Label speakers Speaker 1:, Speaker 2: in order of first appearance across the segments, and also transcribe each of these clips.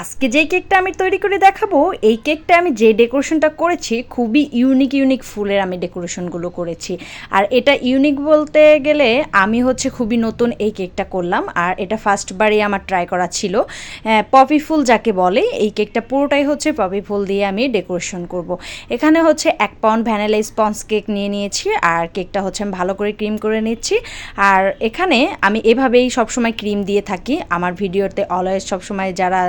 Speaker 1: আজকে যেই কেকটা আমি তৈরি করে দেখাবো, এই কেকটা আমি যে ডেকোরেশনটা করেছি, খুবই ইউনিক ইউনিক ফুলের আমি ডেকোরেশনগুলো করেছি। আর এটা ইউনিক বলতে গেলে আমি হচ্ছে খুবই নতুন এই কেকটা করলাম, আর এটা ফার্স্টবারই আমার ট্রাই করা ছিল। পপি ফুল যাকে বলে, এই কেকটা পুরোটাই হচ্ছে পপি ফুল দিয়ে আমি ডেকোরেশন করব। এখানে হচ্ছে এক পাউন্ড ভ্যানিলা স্পঞ্জ কেক নিয়ে নিয়েছি, আর কেকটা হচ্ছে আমি ভালো করে ক্রিম করে নিচ্ছি। আর এখানে আমি এভাবেই সবসময় ক্রিম দিয়ে থাকি। আমার ভিডিওতে অলওয়েজ সবসময় যারা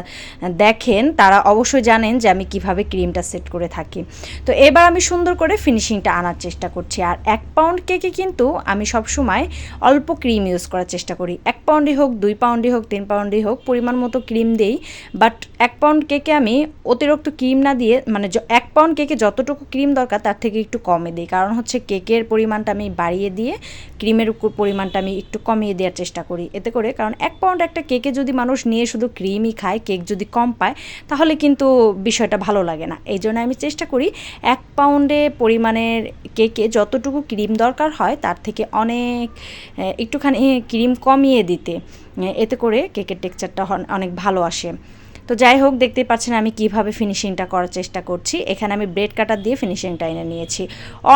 Speaker 1: দেখেন, তারা অবশ্যই জানেন যে আমি কীভাবে ক্রিমটা সেট করে থাকি। তো এবার আমি সুন্দর করে ফিনিশিংটা আনার চেষ্টা করছি। আর এক পাউন্ড কেকে কিন্তু আমি সবসময় অল্প ক্রিম ইউজ করার চেষ্টা করি। এক পাউন্ডই হোক, দুই পাউন্ডই হোক, তিন পাউন্ডই হোক, পরিমাণ মতো ক্রিম দেই। বাট এক পাউন্ড কেকে আমি অতিরিক্ত ক্রিম না দিয়ে মানে এক পাউন্ড কেকে যতটুকু ক্রিম দরকার, তার থেকে একটু কমে দিই। কারণ হচ্ছে কেকের পরিমাণটা আমি বাড়িয়ে দিয়ে, ক্রিমের উপর পরিমাণটা আমি একটু কমিয়ে দেওয়ার চেষ্টা করি। এতে করে, কারণ এক পাউন্ড একটা কেকে যদি মানুষ নিয়ে শুধু ক্রিমই খায়, কেক যদি কম পায়, তাহলে কিন্তু বিষয়টা ভালো লাগে না। এই জন্য আমি চেষ্টা করি এক পাউন্ডে পরিমাণের কেকে যতটুকু ক্রিম দরকার হয়, তার থেকে অনেক একটুখানি ক্রিম কমিয়ে দিতে। এতে করে কেকের টেক্সচারটা অনেক ভালো আসে। তো যাই হোক দেখতে পাচ্ছেন আমি কীভাবে ফিনিশিংটা করার চেষ্টা করছি। এখানে আমি ব্রেড কাটার দিয়ে ফিনিশিংটা এনে নিয়েছি।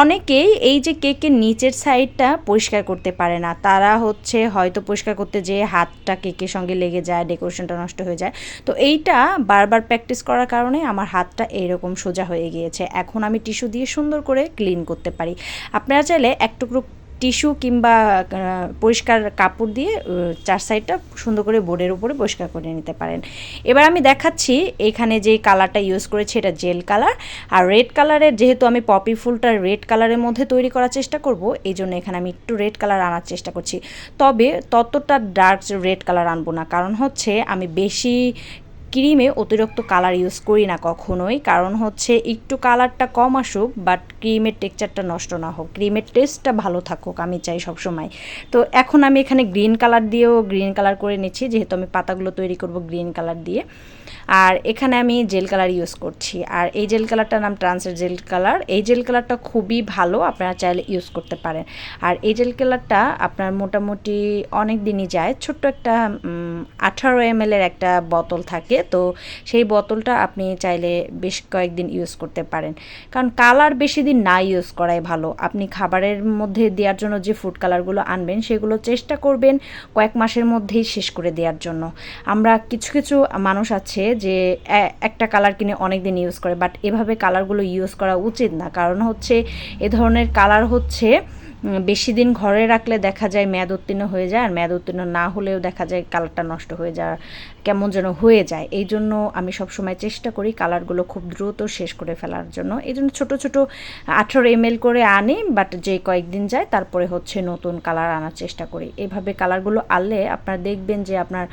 Speaker 1: অনেকেই এই যে কেকের নিচের সাইডটা পরিষ্কার করতে পারে না। তারা হচ্ছে হয়তো পরিষ্কার করতে যেয়ে হাতটা কেকের সঙ্গে লেগে যায়, ডেকোরেশনটা নষ্ট হয়ে যায়। তো এইটা বারবার প্র্যাকটিস করার কারণে আমার হাতটা এরকম সোজা হয়ে গিয়েছে। এখন আমি টিস্যু দিয়ে সুন্দর করে ক্লিন করতে পারি। আপনারা চাইলে এক টুকরো টিস্যু কিংবা পরিষ্কার কাপড় দিয়ে চার সাইডটা সুন্দর করে বোর্ডের উপরে পরিষ্কার করে নিতে পারেন। এবার আমি দেখাচ্ছি এখানে যে কালারটা ইউজ করেছি, এটা জেল কালার। আর রেড কালারের, যেহেতু আমি পপি ফুলটা রেড কালারের মধ্যে তৈরি করার চেষ্টা করব এই জন্য এখানে আমি একটু রেড কালার আনার চেষ্টা করছি। তবে ততটা ডার্ক রেড কালার আনব না, কারণ হচ্ছে আমি বেশি ক্রিমে অতিরিক্ত কালার ইউজ করি না কখনোই। কারণ হচ্ছে একটু কালারটা কম আসুক বাট ক্রিমের টেক্সচারটা নষ্ট না হোক। ক্রিমের টেস্টটা ভালো থাকুক, আমি চাই সবসময়। তো এখন আমি এখানে গ্রিন কালার দিয়েও গ্রিন কালার করে নিচ্ছি, যেহেতু আমি পাতাগুলো তৈরি করব গ্রিন কালার দিয়ে। আর এখানে আমি জেল কালার ইউজ করছি। আর এই জেল কালারটার নাম ট্রান্সের জেল কালার এই জেল কালারটা খুবই ভালো, আপনারা চাইলে ইউজ করতে পারেন। আর এই জেল কালারটা আপনার মোটামুটি অনেক দিনই যায়। ছোট্ট একটা আঠারো এম এর একটা বোতল থাকে তো সেই বোতলটা আপনি চাইলে বেশ কয়েকদিন ইউজ করতে পারেন। কারণ কালার বেশি দিন না ইউজ করাই ভালো। আপনি খাবারের মধ্যে দেওয়ার জন্য যে ফুড কালারগুলো আনবেন, সেগুলো চেষ্টা করবেন কয়েক মাসের মধ্যেই শেষ করে দেওয়ার জন্য। আমরা কিছু কিছু মানুষ আছে যে একটা কালার কিনে অনেক দিন ইউজ করে বাট এভাবে কালারগুলো ইউজ করা উচিত না। কারণ হচ্ছে এ ধরনের কালার হচ্ছে বেশি দিন ঘরে রাখলে দেখা যায় মেয়াদ উত্তীর্ণ হয়ে যায়, আর মেয়াদ উত্তীর্ণ না হলেও দেখা যায় কালারটা নষ্ট হয়ে যায় কেমন যেন হয়ে যায়। এই জন্য আমি সবসময় চেষ্টা করি কালারগুলো খুব দ্রুত শেষ করে ফেলার জন্য। এই জন্য ছোটো ছোটো আঠেরো এম করে আনি বাট যে কয়েকদিন যায়, তারপরে হচ্ছে নতুন কালার আনার চেষ্টা করি। এভাবে কালারগুলো আনলে আপনারা দেখবেন যে আপনার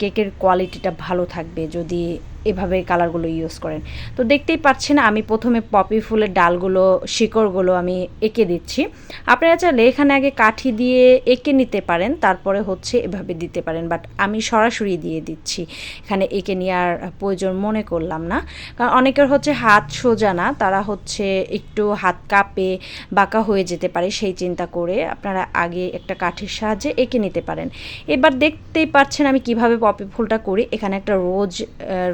Speaker 1: কেকের কোয়ালিটিটা ভালো থাকবে। যদি এভাবে কালারগুলো ইউজ করেন। তো দেখতেই পাচ্ছেন আমি প্রথমে পপি ফুলের ডালগুলো, শিকড়গুলো আমি এঁকে দিচ্ছি। আপনারা চাইলে এখানে আগে কাঠি দিয়ে এঁকে নিতে পারেন, তারপরে হচ্ছে এভাবে দিতে পারেন। বাট আমি সরাসরি দিয়ে দিচ্ছি। এখানে এঁকে নেওয়ার প্রয়োজন মনে করলাম না। কারণ অনেকের হচ্ছে হাত সোজা না, তারা হচ্ছে একটু হাত কাঁপে, বাঁকা হয়ে যেতে পারে, সেই চিন্তা করে আপনারা আগে একটা কাঠির সাহায্যে এঁকে নিতে পারেন। এবার দেখতেই পাচ্ছেন আমি কীভাবে পপি ফুলটা করি। এখানে একটা রোজ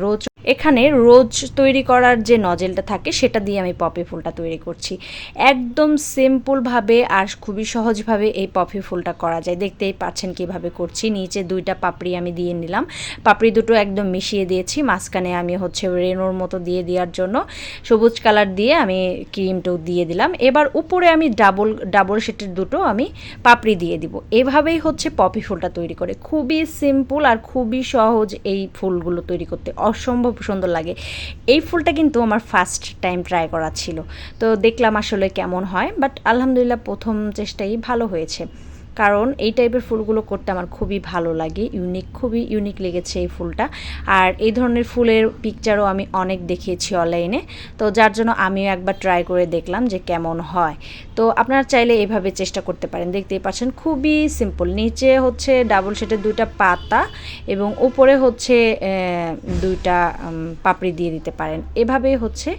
Speaker 1: রোজ এখানে রোজ তৈরি করার যে নজেলটা থাকে, সেটা দিয়ে আমি পপি ফুলটা তৈরি করছি। একদম সিম্পলভাবে আর খুবই সহজভাবে এই পপি ফুলটা করা যায়। দেখতেই পাচ্ছেন কীভাবে করছি। নিচে দুইটা পাপড়ি আমি দিয়ে নিলাম। পাপড়ি দুটো একদম মিশিয়ে দিয়েছি। মাঝখানে আমি হচ্ছে রেনোর মতো দিয়ে দেওয়ার জন্য সবুজ কালার দিয়ে আমি ক্রিমটাও দিয়ে দিলাম। এবার উপরে আমি ডাবল ডাবল শেটের দুটো আমি পাপড়ি দিয়ে দিব। এভাবেই হচ্ছে পপি ফুলটা তৈরি করে। খুবই সিম্পল আর খুবই সহজ এই ফুলগুলো তৈরি করতে। অসম্ভব সুন্দর লাগে। এই ফুলটা কিন্তু আমার ফার্স্ট টাইম ট্রাই করা ছিল। তো দেখলাম আসলে কেমন হয় বাট আলহামদুলিল্লাহ প্রথম চেষ্টাই ভালো হয়েছে। কারণ এই টাইপের ফুলগুলো করতে আমার খুবই ভালো লাগে। ইউনিক খুবই ইউনিক লেগেছে এই ফুলটা। আর এই ধরনের ফুলের পিকচারও আমি অনেক দেখিয়েছি অনলাইনে তো যার জন্য আমিও একবার ট্রাই করে দেখলাম যে কেমন হয়। তো আপনারা চাইলে এভাবে চেষ্টা করতে পারেন। দেখতেই পাচ্ছেন, খুবই সিম্পল নিচে হচ্ছে ডাবল শেটের দুইটা পাতা এবং উপরে হচ্ছে দুইটা পাপড়ি দিয়ে দিতে পারেন। এভাবেই হচ্ছে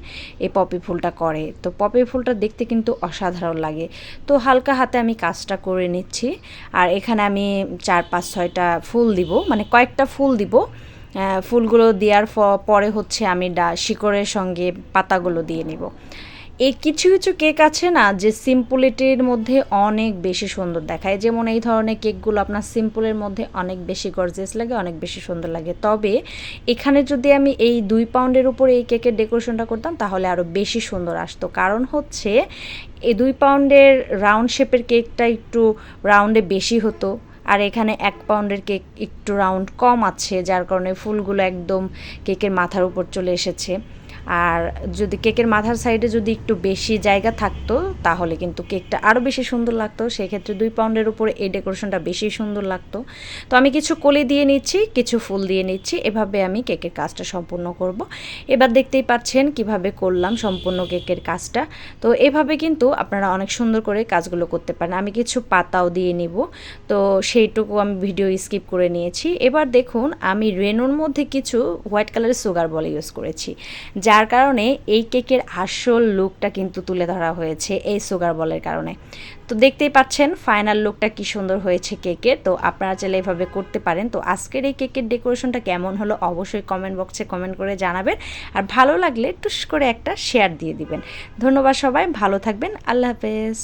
Speaker 1: এই পপি ফুলটা করে। তো পপি ফুলটা দেখতে কিন্তু অসাধারণ লাগে। তো হালকা হাতে আমি কাজটা করে নিচ্ছি। আর এখানে আমি চার, পাঁচ, ছয়টা ফুল দিব। মানে কয়েকটা ফুল দিব। ফুলগুলো দেওয়ার পরে হচ্ছে আমি ডা, শিকড়ের সঙ্গে পাতাগুলো দিয়ে নিব। এই কিছু কিছু কেক আছে না যে সিম্পলিটির মধ্যে অনেক বেশি সুন্দর দেখায়। যেমন এই ধরনের কেকগুলো আপনার সিম্পলের মধ্যে অনেক বেশি গর্জিয়াস লাগে, অনেক বেশি সুন্দর লাগে। তবে এখানে যদি আমি এই দুই পাউন্ডের উপরে এই কেকের ডেকোরেশনটা করতাম, তাহলে আরও বেশি সুন্দর আসতো। কারণ হচ্ছে, এই দুই পাউন্ডের রাউন্ড শেপের কেকটা একটু রাউন্ডে বেশি হতো, আর এখানে এক পাউন্ডের কেক একটু রাউন্ড কম আছে, যার কারণে ফুলগুলো একদম কেকের মাথার উপর চলে এসেছে। আর যদি কেকের মাথার সাইডে যদি একটু বেশি জায়গা থাকতো, তাহলে কিন্তু কেকটা আরও বেশি সুন্দর লাগতো। সেক্ষেত্রে দুই পাউন্ডের উপরে এই ডেকোরেশনটা বেশি সুন্দর লাগতো। তো আমি কিছু কলি দিয়ে নিচ্ছি, কিছু ফুল দিয়ে নিচ্ছি, এভাবে আমি কেকের কাজটা সম্পূর্ণ করব। এবার দেখতেই পাচ্ছেন কীভাবে করলাম সম্পূর্ণ কেকের কাজটা। তো এভাবে কিন্তু আপনারা অনেক সুন্দর করে কাজগুলো করতে পারেন। আমি কিছু পাতাও দিয়ে নিব। তো সেইটুকু আমি ভিডিও স্কিপ করে নিয়েছি। এবার দেখুন, আমি রেনুর মধ্যে কিছু হোয়াইট কালারের সুগার বল ইউজ করেছি। যার কারণে এই কেকের আসল লুকটা কিন্তু তুলে ধরা হয়েছে এই সুগার বলের কারণে। তো দেখতেই পাচ্ছেন ফাইনাল লুকটা কি সুন্দর হয়েছে কেকের। তো আপনারা চাইলে এভাবে করতে পারেন। তো আজকের এই কেকের ডেকোরেশনটা কেমন হলো অবশ্যই কমেন্ট বক্সে কমেন্ট করে জানাবেন। আর ভালো লাগলে টুস করে একটা শেয়ার দিয়ে দিবেন। ধন্যবাদ সবাই, ভালো থাকবেন, আল্লাহ হাফেজ।